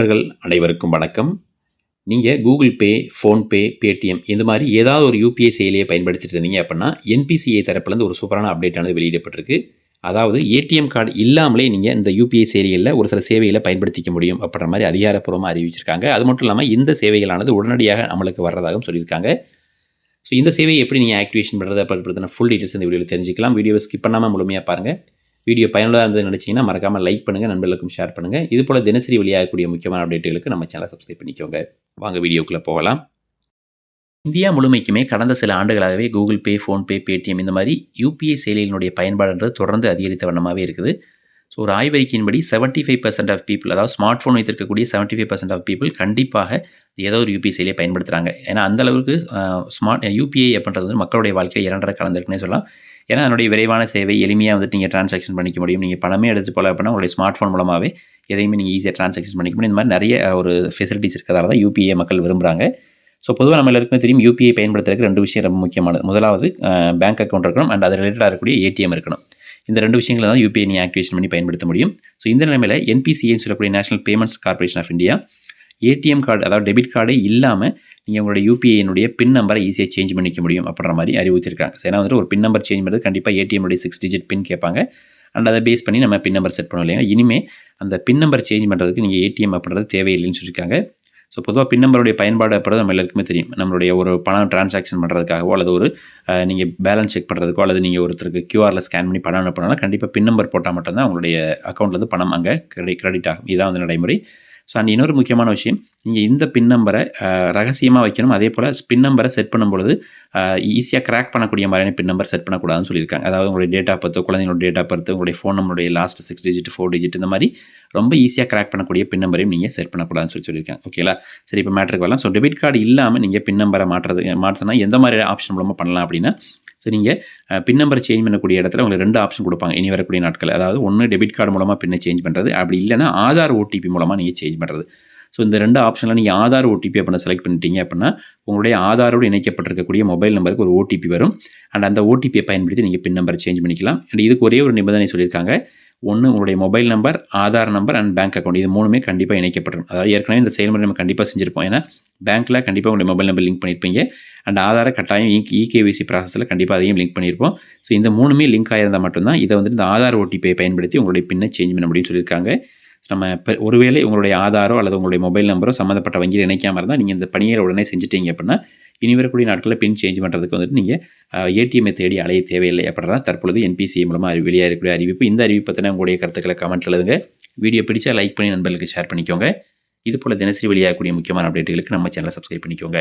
அனைவருக்கும் வணக்கம். நீங்கள் கூகுள் பே ஃபோன்பே பேடிஎம் இந்த மாதிரி ஏதாவது ஒரு யூபிஐ செயலியை பயன்படுத்திட்டு இருந்தீங்க அப்படின்னா என்பிசிஐ தரப்புலேருந்து ஒரு சூப்பரான அப்டேட்டானது வெளியிடப்பட்டிருக்கு. அதாவது ஏடிஎம் கார்டு இல்லாமலே நீங்கள் இந்த யூபிஐ செயலிகளில் ஒரு சில சேவைகளை பயன்படுத்திக்க முடியும் அப்படின்ற மாதிரி அதிகாரப்பூர்வமாக அறிவிச்சிருக்காங்க. அது மட்டும் இல்லாமல் இந்த சேவைகளானது உடனடியாக அமலுக்கு வர்றதாகவும் சொல்லியிருக்காங்க. ஸோ இந்த சேவையை எப்படி நீங்கள் ஆக்டிவேஷன் பண்ணுறது அப்படின்றத ஃபுல் டீட்டெயில்ஸ் இந்த வீடியோவில் தெரிஞ்சிக்கலாம். வீடியோவை ஸ்கிப் பண்ணாமல் முழுமையாக பாருங்கள் வீடியோ பயனுள்ளதாக இருந்தது நினச்சிங்கன்னா மறக்காமல் லைக் பண்ணுங்கள் நண்பர்களுக்கும் ஷேர் பண்ணுங்கள் இது போல் தினசரி வெளியாகக்கூடிய முக்கியமான அப்டேட்டுகளுக்கு நம்ம சேனலை சப்ஸ்கிரைப் பண்ணிக்கோங்க. வாங்க வீடியோக்குள்ளே போகலாம். இந்தியா முழுமைக்குமே கடந்த சில ஆண்டுகளாகவே கூகுள் பே ஃபோன்பே பேடிஎம் இந்த மாதிரி யூபிஐ செயலியினுடைய பயன்பாடுன்றது தொடர்ந்து அதிகரித்த வண்ணமாகவே இருக்குது. ஸோ ஒரு ஆய்வறிக்கையின்படி seventy five percent of people அதாவது ஸ்மார்ட் ஃபோன் வைத்திருக்கக்கூடிய seventy five percent of people கண்டிப்பாக ஏதோ ஒரு யூபிஐ பயன்படுத்துகிறாங்க ஏன்னா அந்த அளவுக்கு ஸ்மார்ட் யூபிஐ அப்படின்றது வந்து மக்களுடைய வாழ்க்கையில் இரண்டரை கலந்துருக்குன்னே சொல்லலாம். ஏன்னா அதனுடைய விரைவான சேவை எளிமையாக வந்துட்டு நீங்கள் ட்ரான்சாக்ஷன் பண்ணிக்க முடியும். நீங்கள் பணமே எடுத்து போல அப்படின்னா உங்களுடைய ஸ்மார்ட் ஃபோன் மூலமாகவே எதையுமே நீங்கள் ஈஸியாக ட்ரான்சாக்ஷன் பண்ணிக்க முடியும். இந்த மாதிரி நிறைய ஒரு ஃபெசிலிட்டிஸ் இருக்கிறதால தான் யூபிஐ மக்கள் விரும்புகிறாங்க ஸோ பொதுவாக நம்ம எல்லாருக்குமே தெரியும் யூபிஐ பயன்படுத்துறதுக்கு ரெண்டு விஷயம் ரொம்ப முக்கியமானது. முதலாவது பேங்க் அக்கௌண்ட் இருக்கணும். அண்ட் அது ரிலேட்டடாக இருக்கக்கூடிய ஏடிஎம் இருக்கணும். இந்த ரெண்டு விஷயங்களை தான் யூபிஐ நீ ஆக்டிவேஷன் பண்ணி பயன்படுத்த முடியும். ஸோ இந்த நிலைமையில் என்பிசிஏன்னு சொல்லக்கூடிய national payments corporation of India ATM card அதாவது டெபிட் கார்டே இல்லாமல் நீங்கள் உங்களோட யூபிஐனுடைய பின் நம்பரை ஈஸியாக சேஞ்ச் பண்ணிக்க முடியும் அப்படின்ற மாதிரி அறிவிச்சிருக்காங்க ஸோ ஏன்னா வந்துட்டு ஒரு பின் நம்பர் சேஞ்ச் பண்ணுறது கண்டிப்பாக ஏடிஎம்னுடைய சிக்ஸ் டிஜிட் பின் கேட்பாங்க. அண்ட் அதை பேஸ் பண்ணி நம்ம பின் நம்பர் செட் பண்ணோம் இல்லையா? இனிமேல் அந்த பின் நம்பர் சேஞ்ச் பண்ணுறதுக்கு நீங்கள் ஏடிஎம் அப்படின்றது தேவையில்லைன்னு சொல்லியிருக்காங்க. ஸோ பொதுவாக பின் நம்பருடைய பயன்பாடு அப்படின்றது நம்ம எல்லாருக்குமே தெரியும். நம்மளுடைய ஒரு பணம் டிரான்சாக்ஷன் பண்ணுறதுக்காகவோ அல்லது ஒரு நீங்கள் பேலன்ஸ் செக் பண்ணுறதுக்கோ அல்லது நீங்கள் ஒருத்தருக்கு கியூஆரில் ஸ்கேன் பண்ணி பணம் அனுப்பினாலும் கண்டிப்பாக பின் நம்பர் போட்டால் மட்டும்தான் உங்களுடைய அக்கௌண்ட்லேருந்து பணம் அங்கே கிரெடிட் கிரெடிட் ஆகும். இதான் வந்து நடைமுறை. ஸோ அண்ட் இன்னொரு முக்கியமான விஷயம் நீங்கள் இந்த பின் நம்பரை ரகசியமாக வைக்கணும். அதே போல் பின் நம்பரை செட் பண்ணும்பொழுது ஈஸியாக கிராக் பண்ணக்கூடிய மாதிரியான பின் நம்பர் செட் பண்ணக்கூடாதுன்னு சொல்லியிருக்காங்க. அதாவது உங்களுடைய டேட்டா பர்த்து குழந்தைங்களோட டேட்டா பர்த்து உங்களுடைய phone நம்பருடைய last six digit four digit இந்த மாதிரி ரொம்ப ஈஸியாக கிராக் பண்ணக்கூடிய பின் நம்பரையும் நீங்கள் செட் பண்ணக்கூடாதுன்னு சொல்லி சொல்லியிருக்காங்க. ஓகேங்களா சரி இப்போ மேட்ருக்கு வரலாம். ஸோ டெபிட் கார்டு இல்லாமல் நீங்கள் பின் நம்பரை மாற்றுறது மாற்றினா எந்த மாதிரி ஆப்ஷன் மூலமாக பண்ணலாம் அப்படின்னா ஸோ நீங்கள் பின் நம்பர் சேஞ்ச் பண்ணக்கூடிய இடத்துல உங்களுக்கு ரெண்டு ஆப்ஷன் கொடுப்பாங்க. இனி வரக்கூடிய நாட்கள் அதாவது ஒன்று டெபிட் கார்டு மூலமாக பின்னை சேஞ்ச் பண்ணுறது அப்படி இல்லைனா ஆதார் ஓடிபி மூலமாக நீங்கள் சேஞ்ச் பண்ணுறது ஸோ இந்த ரெண்டு ஆப்ஷனில் நீங்கள் ஆதார் ஓடிபி அப்படின்னு செலக்ட் பண்ணிட்டீங்க அப்படின்னா உங்களுடைய ஆதாரோடு இணைக்கப்பட்டிருக்கக்கூடிய மொபைல் நம்பருக்கு ஒரு ஓடிபி வரும். அண்ட் அந்த ஓடிபியை பயன்படுத்தி நீங்கள் பின் நம்பர் சேஞ்ச் பண்ணிக்கலாம். அண்ட் இதுக்கு ஒரே ஒரு நிபந்தனை சொல்லியிருக்காங்க. ஒன்று உங்களுடைய mobile number Aadhaar number and bank account இது மூணுமே கண்டிப்பாக இணைக்கப்படும் அதாவது ஏற்கனவே இந்த செயல்முறை நம்ம கண்டிப்பாக செஞ்சிருப்போம். ஏன்னா பேங்க்கில் கண்டிப்பாக உங்களுடைய மொபைல் நம்பர் லிங்க் பண்ணியிருப்பீங்க அண்ட் ஆதார கட்டாயம் e-, இகேவிசி ப்ராசஸில் கண்டிப்பாக அதையும் லிங்க் பண்ணியிருப்போம் ஸோ இந்த மூணுமே லிங்க் ஆயிருந்தால் மட்டும்தான் இதை வந்துட்டு இந்த ஆதார் ஓடிபியை பயன்படுத்தி உங்களுடைய பின்னை சேஞ்ச் பண்ண முடியும்னு சொல்லியிருக்காங்க. நம்ம இப்போ ஒருவேளை உங்களுடைய ஆதாரோ அல்லது உங்களுடைய மொபைல் நம்பரோ சம்மந்தப்பட்ட வங்கியில் இணைக்காமல் இருந்தால் நீங்கள் இந்த பணியை உடனே செஞ்சுட்டீங்க அப்படின்னா இனி வரக்கூடிய நாட்களில் பின் சேஞ்ச் பண்ணுறதுக்கு வந்துட்டு நீங்கள் ஏடிஎம்ஐ தேடி அலைய தேவையில்லை. அப்படின்னா தற்பொழுது என்பிசிஐ மூலமாக அறி வெளியாக இருக்கக்கூடிய அறிவிப்பு. இந்த அறிவிப்பு பற்றின உங்களுடைய கருத்துக்களை கமெண்ட் எழுதுங்க. வீடியோ பிடிச்சா லைக் பண்ணி நண்பர்களுக்கு ஷேர் பண்ணிக்கோங்க. இது போல் தினசரி வெளியாகக்கூடிய முக்கியமான அப்டேட்டுகளுக்கு நம்ம சேனலை சப்ஸ்கிரைப் பண்ணிக்கோங்க.